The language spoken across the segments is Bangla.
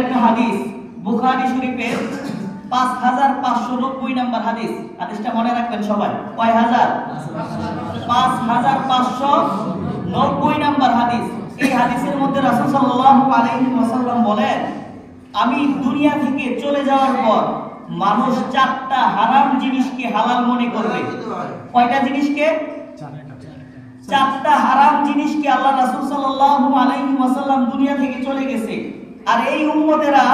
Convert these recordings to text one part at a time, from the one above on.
একটা হাদিস শরীফের পাঁচ হাজার পাঁচশো নব্বই হাদিস। হাদিসটা মনে রাখবেন সবাই। কয় হাজার পাঁচ হাজার পাঁচশো নব্বই হাদিস। এই হাদিসের মধ্যে বলেন, আমি দুনিয়া থেকে চলে যাওয়ার পর মানুষ চারটা হারাম জিনিসকে হালাল মনে করবে। কয়টা জিনিসকে? চারটা হারাম জিনিসকে আল্লাহ রাসূল সাল্লাল্লাহু আলাইহি দুনিয়া থেকে চলে গেছে। আর এই উম্মতেরা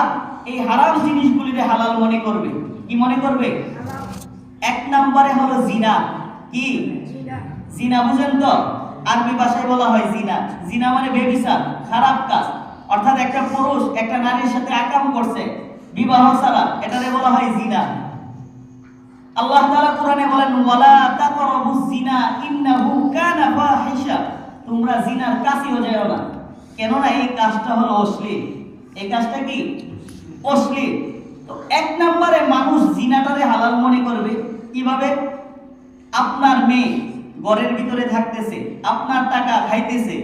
এই হারাম জিনিসগুলিকে হালাল মনে করবে। কি মনে করবে? এক নম্বরে হলো জিনা। কি? জিনা। বুঝেন তো? আরবি ভাষায় বলা হয় জিনা। জিনা মানে বেবিচার খারাপ কাজ। অর্থাৎ একটা পুরুষ একটা নারীর সাথে আকাম করছে বিবাহ ছাড়া। এটাকে বলা হয় জিনা। আল্লাহ তাআলা কোরআনে বলেন ওয়ালা তাকরাবুজ জিনা ইন্নাহু কানা ফাহিশা। তোমরা জিনার কাছেও যাও না। কেননা এই কাজটা হলো অশ্লীল। এই কাজটা কি? অশ্লীল। তো এক নম্বরে মানুষ জিনাটারে হালাল মনে করবে। কীভাবে? আপনার মেয়ে ঘরের ভিতরে থাকতেছে আপনার টাকা খাইতেছে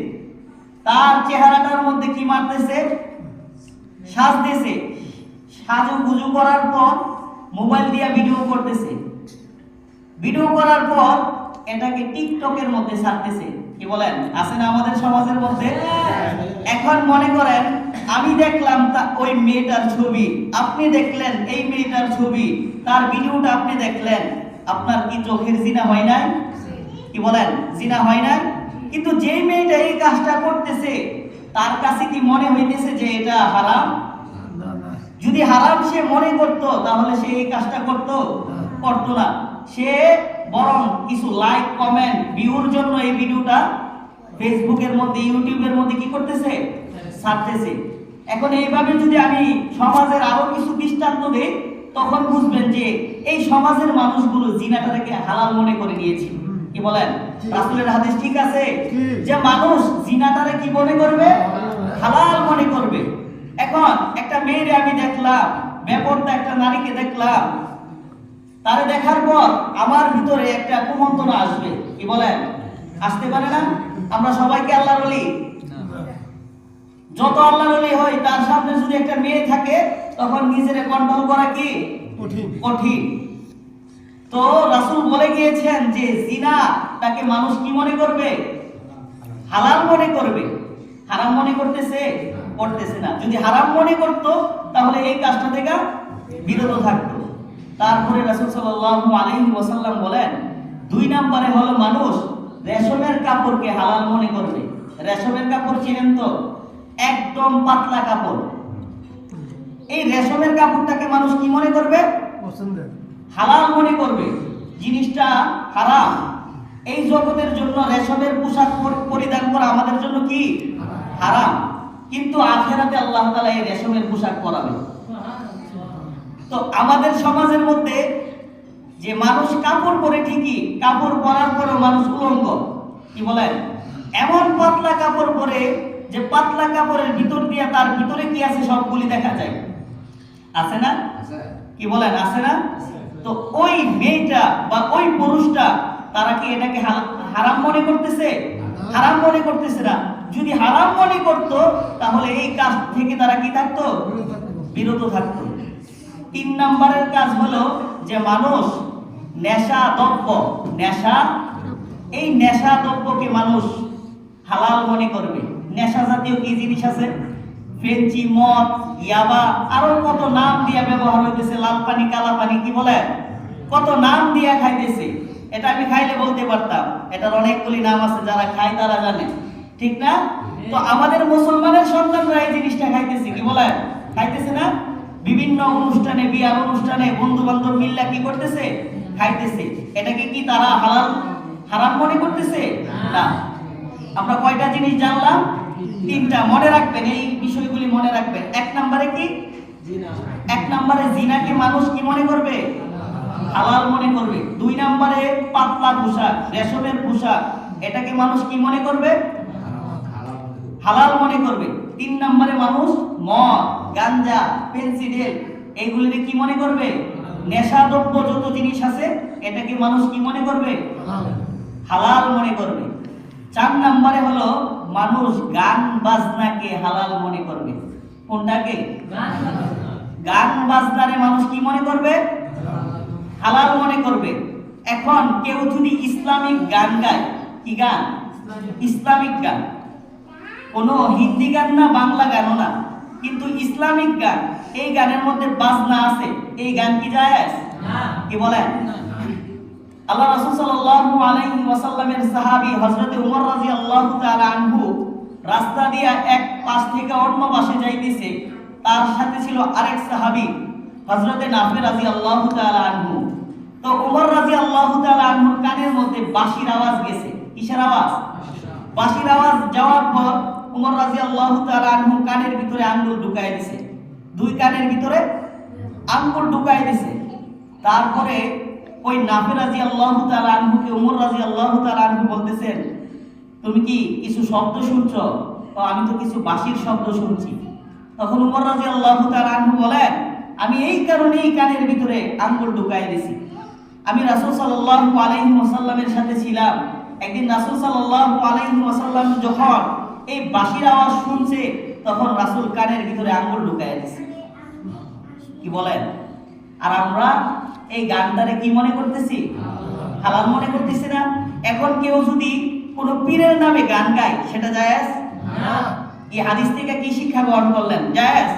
তার চেহারাটার মধ্যে কি মারতেছে? সাজতেছে। সাজু গুজু করার পর মোবাইল দিয়ে ভিডিও করতেছে। ভিডিও করার পর এটাকে টিকটকের মধ্যে ছাড়তেছে। কি বলেন? আছে না আমাদের সমাজের মধ্যে? এখন মনে করেন আমি দেখলাম তা- ওই মেয়েটার ছবি। আপনি দেখলেন এই মেয়েটার ছবি। তার ভিডিওটা আপনি দেখলেন। আপনার কি চোখের জিনা হয় নাই? কি বলেন? জিনা হয় নাই? কিন্তু যেই মেয়েটা এই কাজটা করতেছে তার কাছে কি মনে হইতেছে যে এটা হারাম? যদি হারাম সে মনে করত তাহলে সে এই কাজটা করত? করতো না। সে বরং কিছু লাইক কমেন্ট ভিউর জন্য এই ভিডিওটা ফেসবুকের মধ্যে ইউটিউবের মধ্যে কি করতেছে? ছাড়তেছে। এখন এইভাবে যদি আমি সমাজের আরও কিছু দৃষ্টান্ত দেই তখন বুঝবেন যে এই সমাজের মানুষগুলো জিনাটাকে হালাল মনে করে নিয়েছে কি বলেন? রাসূলের হাদিস ঠিক আছে? যে মানুষ জিনাটারে কি মনে করবে? হালাল মনে করবে। এখন একটা মেয়েরে আমি দেখলাম বেপরদা একটা নারীকে দেখলাম। তারে দেখার পর আমার ভিতরে একটা কুমন্ত্রণা আসবে। কি বলেন? আসতে পারে না? আমরা সবাইকে আল্লাহর ওলি। যত আল্লাহর ওলি হই তার সামনে যদি একটা মেয়ে থাকে তখন নিজেরে কন্ট্রোল করা কি? কঠিন। কঠিন। তো রাসূল বলে গিয়েছেন যে জিনা তাকে মানুষ কি মনে করবে? হালাল মনে করবে। হারাম মনে করতেছে? করতেছে না। যদি হারাম মনে করতো তাহলে এই কাজটা থেকে বিরত থাকতো। তারপরে রাসূল সাল্লাল্লাহু আলাইহি ওয়াসাল্লাম বলেন দুই নম্বরে হলো মানুষ রেশমের কাপড়কে হালাল মনে করবে। রেশমের কাপড় চিনেন তো? একদম পাতলা কাপড়। এই রেশমের কাপড়টাকে মানুষ কি মনে করবে? হালাল মনে করবে। জিনিসটা হারাম। এই জগতের জন্য রেশমের পোশাক পর- পরিধান করা আমাদের জন্য কি? হারাম। কিন্তু আখেরাতে আল্লাহ তাআলা এই রেশমের পোশাক পরাবে। তো আমাদের সমাজের মধ্যে যে মানুষ কাপড় পরে ঠিকই কাপড় পরার পরেও মানুষ উলঙ্গ। কি বলেন? এমন পাতলা কাপড় পরে যে পাতলা কাপড়ের ভিতর দিয়ে তার ভিতরে কি আছে সবগুলি দেখা যায়? আছে না? কি বলেন আছে না? তো ওই মেয়েটা বা ওই পুরুষটা তারা কি এটাকে হারাম মনে করতেছে? হারাম মনে করতেছে না। যদি হারাম মনে করত তাহলে এই কাজ থেকে তারা কি থাকতো? বিরত থাকতো। তিন নম্বরের কাজ হলো যে মানুষ নেশা দ্রব্য নেশা এই নেশা দ্রব্যকে মানুষ হালাল মনে করবে। নেশা জাতীয় কি জিনিস আছে? ফেঞ্চি, মদ, ইয়াবা, আরও কত নাম দিয়া ব্যবহার হইতেছে লাল পানি কালা পানি কি বলে? কত নাম দিয়া খাইতেছে, এটা আমি খাইলে বলতে পারতাম। এটার অনেকগুলি নাম আছে, যারা খায় তারা জানে। ঠিক না? তো আমাদের মুসলমানের সন্তানরা এই জিনিসটা খাইতেছে, কি বলে? খাইতেছে না? বিভিন্ন অনুষ্ঠানে, বিয়ার অনুষ্ঠানে বন্ধু বান্ধব মিল্লা কি করতেছে? খাইতেছে। এটাকে কি তারা হালাল, হারাম মনে করতেছে? না। আমরা কয়টা জিনিস জানলাম? তিনটা মনে রাখবেন এই বিষয়গুলি মনে রাখবেন। এক নম্বরে কি? এক নম্বরে জিনাকে মানুষ কি মনে করবে? হালাল মনে করবে। দুই নম্বরে পাতলা পোশাক রেশমের পোশাক এটাকে মানুষ কি মনে করবে? হালাল মনে করবে। তিন নম্বরে মানুষ মদ গাঞ্জা পেন্সিডেল এইগুলিকে কি মনে করবে? নেশা দ্রব্য যত জিনিস আছে এটাকে মানুষ কি মনে করবে? হালাল মনে করবে। চার নম্বরে হলো মানুষ গান বাজনাকে হালাল মনে করবে। কোনটাকে? গান বাজনারে মানুষ কি মনে করবে? হালাল মনে করবে। এখন কেউ যদি ইসলামিক গান গায় কি গান? ইসলামিক গান। কোনো হিন্দি গান না বাংলা গানও না। কিন্তু ইসলামিক গান এই গানের মধ্যে বাজনা আছে। এই গান কি যায় কি বলেন? আল্লাহ রাসূল সাল্লাল্লাহু আলাইহি ওয়াসাল্লামের সাহাবী হযরত উমর রাদিয়াল্লাহু তাআলা আনহু রাস্তা দিয়া এক পাশ থেকে অন্য পাশে যাইতেছে। তার সাথে ছিল আরেক সাহাবী, হযরত নাফি রাদিয়াল্লাহু তাআলা আনহু। তো উমর রাদিয়াল্লাহু তাআলা আনহুর কানের মধ্যে বাঁশির আওয়াজ গেছে। কিসের আওয়াজ? বাঁশির আওয়াজ যাওয়ার পর উমর রাদিয়াল্লাহু তাআলা আনহু কানের ভিতরে আঙ্গুল ঢুকায় দিছে। দুই কানের ভিতরে আঙ্গুল ঢুকায় দিছে। তারপরে ওই নাফি রাদিয়াল্লাহু তাআলা আনহুকে উমর রাদিয়াল্লাহু তাআলা আনহু বলতেছেন, তুমি কি কিছু শব্দ শুনছো? আমি তো কিছু বাঁশির শব্দ শুনছি। তখন উমর রাদিয়াল্লাহু তাআলা আনহু বলেন, আমি এই কারণেই কানের ভিতরে আঙ্গুল ঢুকায় দিছি। আমি রাসূল সাল্লাল্লাহু আলাইহি ওয়াসাল্লামের সাথে ছিলাম। একদিন রাসূল সাল্লাল্লাহু আলাইহি ওয়াসাল্লাম যখন এই বাঁশির আওয়াজ শুনছে, তখন রাসূল কানের ভিতরে আঙ্গুল ঢুকায় দিছে। কি বলেন? আর আমরা এই গানটারে কি মনে করতেছি? হালাল মনে করতেছি না? এখন কেউ যদি কোনো পীরের নামে গান গায় সেটা জায়েজ? এই হাদিস থেকে কি শিক্ষা গ্রহণ করলেন? জায়েজ?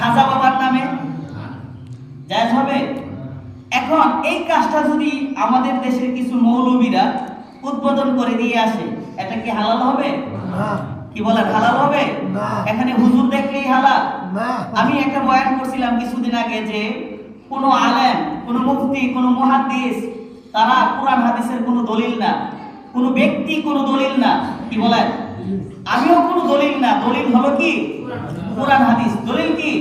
খাজা বাবার নামে? জায়েজ হবে? এখন এই কাজটা যদি আমাদের দেশের কিছু মৌলবীরা উদ্বোধন করে দিয়ে আসে এটা কি হালাল হবে? কি বলেন হালাল হবে? এখানে হুজুর দেখলেই হালাল। আমি একটা বয়ান করছিলাম কিছুদিন আগে যে কোন আলেম কোন মুফতি কোন মহাদিস তারা কোরআন হাদিসের কোনো দলিল না। কোন ব্যক্তি কোনো দলিল না। কি বলেন আমিও কোনো দলিল না। দলিল হলো কি? কোরআন হাদিস। দলিল কি?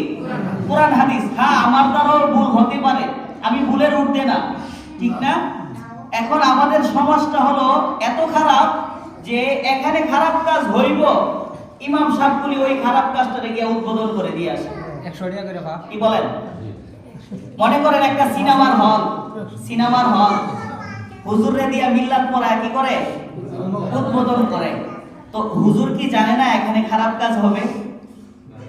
কোরআন হাদিস। হ্যাঁ আমার দ্বারাও ভুল হতে পারে। আমি ভুলের উঠতে না। ঠিক না? এখন আমাদের সমাজটা হলো এত খারাপ যে এখানে খারাপ কাজ হইব। ইমাম সাহেবগুলি ওই খারাপ কাজটাকে গিয়ে উদ্বোধন করে দিয়ে আসে একশো টাকা করে কি বলেন? মনে করেন একটা সিনেমার হল সিনেমার হল। হুজুরে দিয়া মিল্লাত পড়ায় কি করে? উদ্বোধন করে। তো হুজুর কি জানে না এখানে খারাপ কাজ হবে?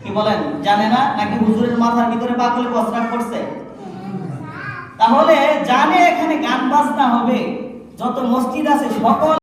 কি বলেন, জানে না? নাকি হুজুরের মাথার ভিতরে পাগলে প্রস্রাব করছে? তাহলে জানে এখানে গান বাজনা হবে। যত মসজিদ আছে, সকল